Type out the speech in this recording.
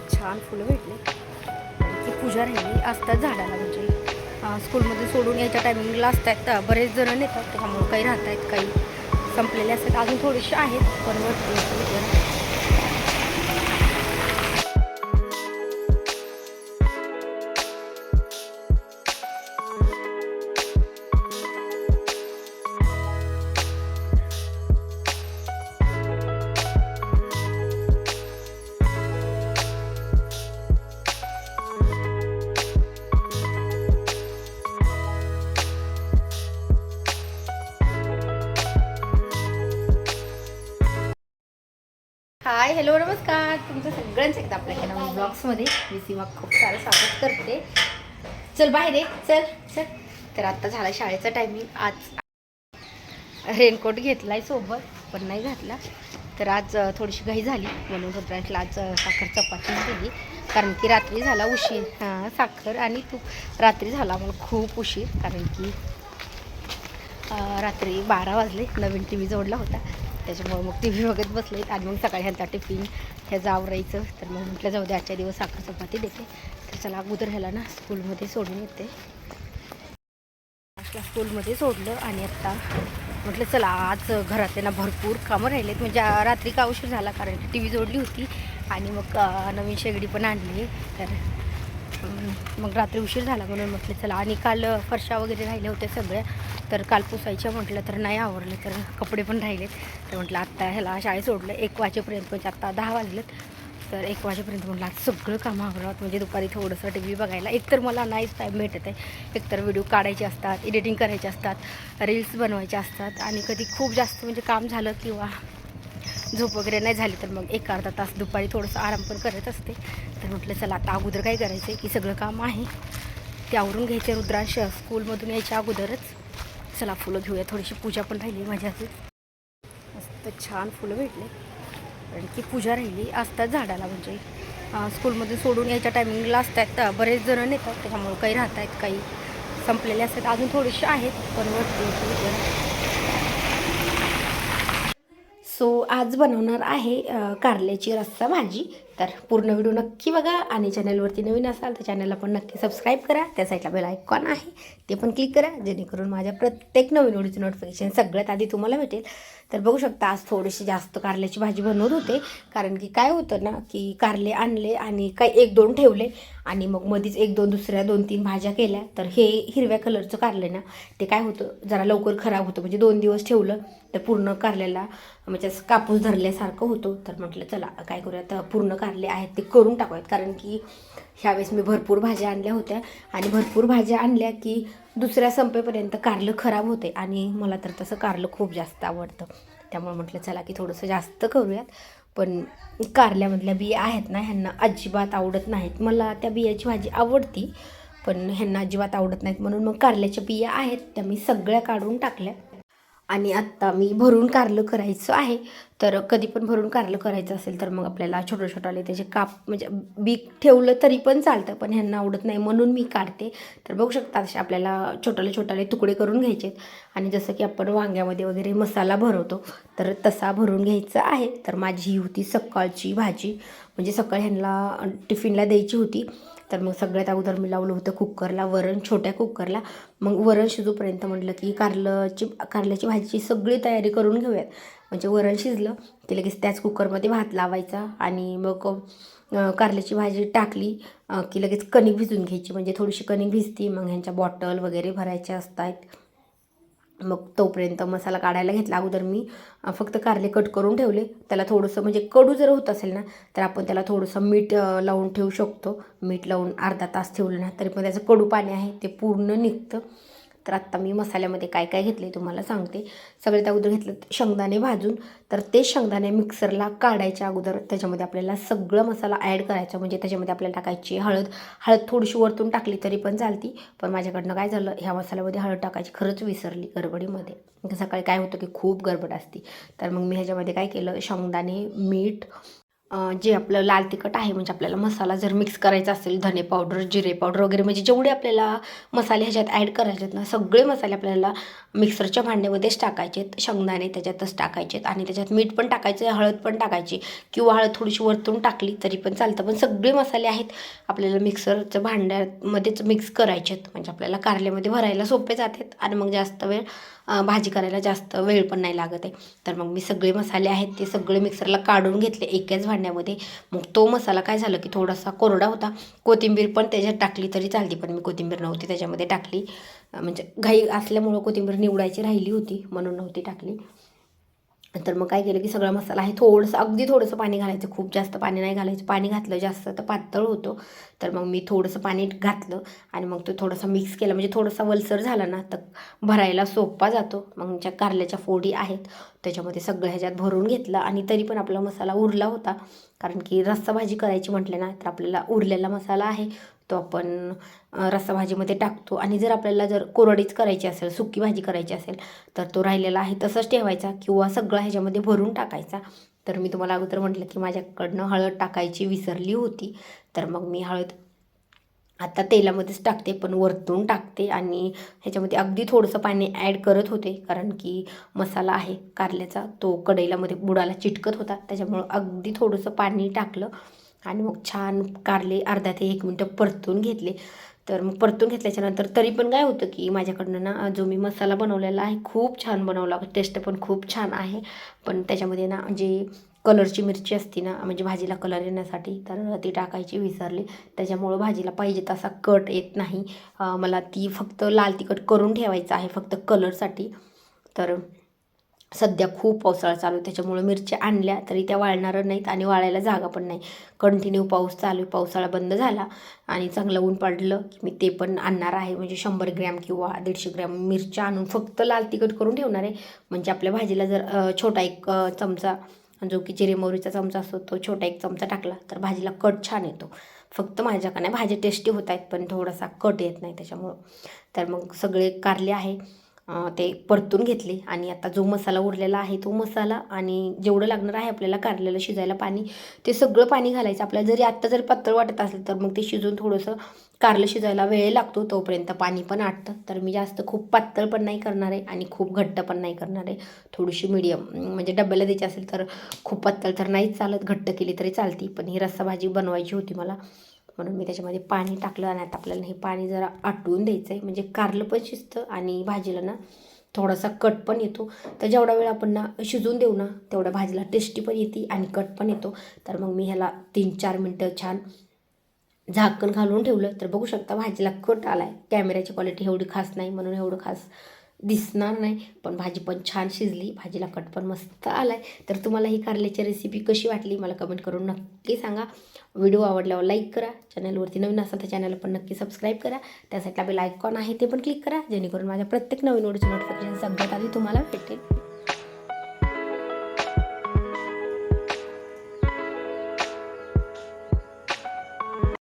मस्त छान फुलं भेटले. ती पूजा राहिली. असतात झाडाला म्हणजे. स्कूलमध्ये सोडून यायच्या टायमिंगला असतात बरेच जण नेतात. त्यामुळं काही राहत आहेत काही संपलेले असतात. अजून थोडेसे आहेत पण हाय हॅलो नमस्कार. तुमचं सगळ्यांचं एकदा आपल्या नवीन ब्लॉग्समध्ये मी सीमा खूप सारं स्वागत करते. चल बाहेर ये. चल चल. तर आत्ता झाला शाळेचा टायमिंग आज रेनकोट घेतला आहे सोबत पण नाही घातला. तर आज थोडीशी घाई झाली. म्हणून रुद्रांशला आज साखर चपाती दिली. कारण की रात्री झाला उशीर. हां साखर आणि तूप. रात्री झाला मला खूप उशीर. कारण की रात्री बारा वाजले. नवीन टी व्ही जोडला होता. त्याच्यामुळे मग टी व्ही बघत बसले आणि मग सकाळी ह्यांचा टिफिन ह्याचं आवरायचं तर मग म्हटलं जाऊ दे आजच्या दिवस साखर चपाती देते. तर चला अगोदर ह्याला ना स्कूलमध्ये सोडून येते. आजला स्कूलमध्ये सोडलं आणि आत्ता म्हटलं चला आज घरातले ना भरपूर कामं राहिलेत. म्हणजे रात्री का उशीर झाला? कारण की टी व्ही जोडली होती. आणि मग नवीन शेगडी पण आणली. तर मग रात्री उशीर झाला म्हणून म्हटलं चला आणि काल फरशा वगैरे राहिल्या होत्या सगळ्या. तर काल पुसायच्या म्हटलं तर नाही आवडलं तर कपडे पण राहिलेत. तर म्हटलं आत्ता ह्याला शाळेत सोडलं. एक वाजेपर्यंत म्हणजे आत्ता दहा वाजलेत. तर एक वाजेपर्यंत म्हटलं आज सगळं कामं आवरावं. म्हणजे दुपारी थोडंसं टी व्ही बघायला एकतर मला नाहीच टाईम भेटत आहे. एकतर व्हिडिओ काढायचे असतात एडिटिंग करायचे असतात रील्स बनवायचे असतात. आणि कधी खूप जास्त म्हणजे काम झालं किंवा झोप वगैरे नाही झाली तर मग एक अर्धा तास दुपारी थोडंसं आराम पण करत असते. तर म्हटलं चला आता अगोदर काय करायचं आहे की सगळं काम आहे. ते आवरून घ्यायचे रुद्रांश स्कूलमधून यायच्या अगोदरच चला फुलं घेऊया. थोडीशी पूजा पण राहिली माझ्या अजून. मस्त छान फुलं भेटले. कारण की पूजा राहिली. असतात झाडाला म्हणजे. स्कूलमध्ये सोडून यायच्या टायमिंगला असतात. तर बरेच जण नेतात. त्याच्यामुळे काही राहत आहेत काही संपलेले असतात. अजून थोडेसे आहेत पण सो आज बनवणार आहे कारल्याची रस्सा भाजी. तर पूर्ण व्हिडिओ नक्की बघा आणि चॅनलवरती नवीन असाल तर चॅनलला पण नक्की सबस्क्राईब करा. त्या साईडला बेल आयकॉन आहे. ते पण क्लिक करा जेणेकरून माझ्या प्रत्येक नवीन व्हिडिओचं नोटिफिकेशन सगळ्यात आधी तुम्हाला भेटेल. तर बघू शकता आज थोडीशी जास्त कारल्याची भाजी बनवत होते. कारण की काय होतं ना की कारले आणले आणि काय एक दोन ठेवले. आणि मग मध्येच एक दोन दुसऱ्या दोन तीन भाज्या केल्या. तर हे हिरव्या कलरचं कारले ना ते काय होतं जरा लवकर खराब होतं. म्हणजे दोन दिवस ठेवलं तर पूर्ण कारल्याला म्हणजे असं कापूस धरल्यासारखं होतं. तर म्हटलं चला काय करूया तर पूर्ण कारले आहेत ते करून टाकूयात. कारण की ह्यावेळेस मी भरपूर भाज्या आणल्या होत्या. आणि भरपूर भाज्या आणल्या की दुसऱ्या संपेपर्यंत कारलं खराब होते. आणि मला तर तसं कारलं खूप जास्त आवडतं. त्यामुळे म्हटलं चला की थोडंसं जास्त करूयात. पण कारल्यामधल्या बिया आहेत ना ह्यांना अजिबात आवडत नाहीत. मला त्या बियाची भाजी आवडती पण ह्यांना अजिबात आवडत नाहीत म्हणून मग कारल्याच्या बिया आहेत त्या मी सगळ्या काढून टाकल्या. आणि आत्ता मी भरून कारलं करायचं आहे. तर कधी पण भरून कारलं करायचं असेल तर मग आपल्याला छोटं छोटाले त्याचे काप म्हणजे बी ठेवलं तरी पण चालतं पण ह्यांना आवडत नाही म्हणून मी काढते. तर बघू शकता असे आपल्याला छोटाले छोटाले तुकडे करून घ्यायचे आहेत. आणि जसं की आपण वांग्यामध्ये वगैरे मसाला भरवतो तर तसा भरून घ्यायचा आहे. तर माझी ही होती सकाळची भाजी. म्हणजे सकाळी ह्यांना टिफिनला द्यायची होती. तर मग सगळ्यात अगोदर मी लावलं होतं कुकरला वरण छोट्या कुकरला. मग वरण शिजूपर्यंत म्हटलं की कारल्याची कारल्याची भाजीची सगळी तयारी करून घेऊयात. म्हणजे वरण शिजलं की लगेच त्याच कुकरमध्ये भात लावायचा आणि मग कारल्याची भाजी टाकली की लगेच कणिक भिजून घ्यायची. म्हणजे थोडीशी कणिक भिजती मग ह्यांच्या बॉटल वगैरे भरायच्या असतात. मग तोपर्यंत मसाला काढायला घेतला. अगोदर मी फक्त कारले कट करून ठेवले. त्याला थोडंसं म्हणजे कडू जर होत असेल ना तर आपण त्याला थोडंसं मीठ लावून ठेवू शकतो. मीठ लावून अर्धा तास ठेवलं ना तरी पण त्याचं कडू पाणी आहे ते पूर्ण निघतं. तर आत्ता मी मसाल्यामध्ये काय काय घेतले तुम्हाला सांगते. सगळ्यात अगोदर घेतलं शेंगदाणे भाजून तर ते शेंगदाणे मिक्सरला काढायच्या अगोदर त्याच्यामध्ये आपल्याला सगळं मसाला ॲड करायचा. म्हणजे त्याच्यामध्ये आपल्याला टाकायची हळद. हळद थोडीशी वरतून टाकली तरी पण चालती. पण माझ्याकडनं काय झालं ह्या मसाल्यामध्ये हळद टाकायची. खरंच विसरली गडबडीमध्ये. सकाळी काय होतं की खूप गडबड असती. तर मग मी ह्याच्यामध्ये काय केलं शेंगदाणे मीठ जे आपलं लाल तिखट आहे म्हणजे आपल्याला मसाला जर मिक्स करायचा असेल धने पावडर जिरे पावडर वगैरे म्हणजे जेवढे आपल्याला मसाले ह्याच्यात ॲड करायचे आहेत ना सगळे मसाले आपल्याला मिक्सरच्या भांड्यामध्येच टाकायचे आहेत. शेंगदाणे त्याच्यातच टाकायचे आहेत आणि त्याच्यात मीठ पण टाकायचं हळद पण टाकायची किंवा हळद थोडीशी वरतून टाकली तरी पण चालतं. पण सगळे मसाले आहेत आपल्याला मिक्सरच्या भांड्यामध्येच मिक्स करायचे आहेत. म्हणजे आपल्याला कारल्यामध्ये भरायला सोपे जातात आणि मग जास्त वेळ भाजी करायला जास्त वेळ पण नाही लागत आहे. तर मग मी सगळे मसाले आहेत ते सगळे मिक्सरला काढून घेतले एकाच काढण्यामध्ये. मग तो मसाला काय झालं की थोडासा कोरडा होता. कोथिंबीर पण त्याच्यात टाकली तरी चालते पण मी कोथिंबीर नव्हती त्याच्यामध्ये टाकली. म्हणजे घाई असल्यामुळं कोथिंबीर निवडायची राहिली होती म्हणून नव्हती टाकली. तर मग काय केलं की सगळा मसाला आहे थोडंसं अगदी थोडंसं पाणी घालायचं. खूप जास्त पाणी नाही घालायचं. पाणी घातलं जास्त तर पातळ होतो. तर मग मी थोडंसं पाणी घातलं आणि मग तो थोडासा मिक्स केला. म्हणजे थोडासा वलसर झाला ना तर भरायला सोपा जातो. मग ज्या कारल्याच्या फोडी आहेत त्याच्यामध्ये सगळं ह्याच्यात भरून घेतलं आणि तरी पण आपला मसाला उरला होता. कारण की रस्सा भाजी करायची म्हटलं ना तर आपल्याला उरलेला मसाला आहे. तो आपण रस्सा भाजीमध्ये टाकतो. आणि जर आपल्याला जर कोरडीच करायची असेल सुकी भाजी करायची असेल तर तो राहिलेला आहे तसंच ठेवायचा किंवा सगळा ह्याच्यामध्ये भरून टाकायचा. तर मी तुम्हाला अगोदर म्हटलं की माझ्याकडनं हळद टाकायची विसरली होती. तर मग मी हळद आता तेलामध्येच टाकते पण वरतून टाकते आणि ह्याच्यामध्ये अगदी थोडंसं पाणी ॲड करत होते. कारण की मसाला आहे कारल्याचा तो कढईलामध्ये बुडाला चिटकत होता. त्याच्यामुळं अगदी थोडंसं पाणी टाकलं. आणि मग छान कारले अर्धा ते एक मिनटं परतून घेतले. तर मग परतून घेतल्याच्यानंतर तरी पण काय होतं की माझ्याकडनं ना जो मी मसाला बनवलेला आहे खूप छान बनवला. टेस्ट पण खूप छान आहे. पण त्याच्यामध्ये ना जे कलरची मिरची असती ना म्हणजे भाजीला कलर येण्यासाठी तर ती टाकायची विसरली. त्याच्यामुळं भाजीला पाहिजे तसा कट येत नाही. मला ती फक्त लाल तिखट करून ठेवायचं आहे फक्त कलरसाठी. तर सध्या खूप पावसाळा चालू आहे त्याच्यामुळं मिरच्या आणल्या तरी त्या वाळणार नाहीत आणि वाळायला जागा पण नाही. कंटिन्यू पाऊस चालू आहे पावसाळा बंद झाला आणि चांगलं ऊन पडलं की मी ते पण आणणार आहे. म्हणजे शंभर ग्रॅम किंवा दीडशे ग्रॅम मिरच्या आणून फक्त लाल तिखट करून ठेवणार आहे. म्हणजे आपल्या भाजीला जर छोटा एक चमचा जो की जिरे मोहरीचा चमचा असतो तो छोटा एक चमचा टाकला तर भाजीला कट छान येतो. फक्त माझ्याकडे नाही भाजी टेस्टी होत आहेत पण थोडासा कट येत नाही त्याच्यामुळं. तर मग सगळे कारले आहे. ते परतून घेतले. आणि आता जो मसाला उरलेला आहे तो मसाला आणि जेवढं लागणार आहे आपल्याला कारल्याला शिजायला पाणी ते सगळं पाणी घालायचं. आपल्याला जरी आत्ता जरी पातळ वाटत असेल तर मग ते शिजून थोडंसं कारलं शिजायला वेळ लागतो तोपर्यंत पाणी पण आटतं. तर मी जास्त खूप पातळ पण नाही करणार आहे आणि खूप घट्ट पण नाही करणार आहे. थोडीशी मिडियम म्हणजे डब्याला द्यायची असेल तर खूप पातळ तर नाहीच चालत. घट्ट केली तरी चालती. पण ही रस्सा भाजी बनवायची होती मला. म्हणून मी त्याच्यामध्ये पाणी टाकलं आणि आता आपल्याला हे पाणी जरा आटवून द्यायचं आहे म्हणजे कारलं पण शिजतं आणि भाजीला ना थोडासा कट पण येतो. तर जेवढा वेळ आपण ना शिजून देऊ ना तेवढ्या भाजीला टेस्टी पण येते आणि कट पण येतो. तर मग मी ह्याला तीन चार मिनटं छान झाकण घालून ठेवलं. तर बघू शकता भाजीला कट आला आहे कॅमेऱ्याची क्वालिटी एवढी खास नाही म्हणून एवढं खास दिसणार नाही. पण भाजी पण छान शिजली. भाजीला कट पण मस्त आला आहे तर तुम्हाला ही कारल्याची रेसिपी कशी वाटली मला कमेंट करून नक्की सांगा. व्हिडिओ आवडल्यावर लाईक करा. चॅनलवरती नवीन असाल तर चॅनल पण नक्की सबस्क्राईब करा. त्यासाठी बेल आयकॉन आहे ते पण क्लिक करा. जेणेकरून माझ्या प्रत्येक नवीन व्हिडिओची नोटिफिकेशन सगळ्यात आधी तुम्हाला भेटेल.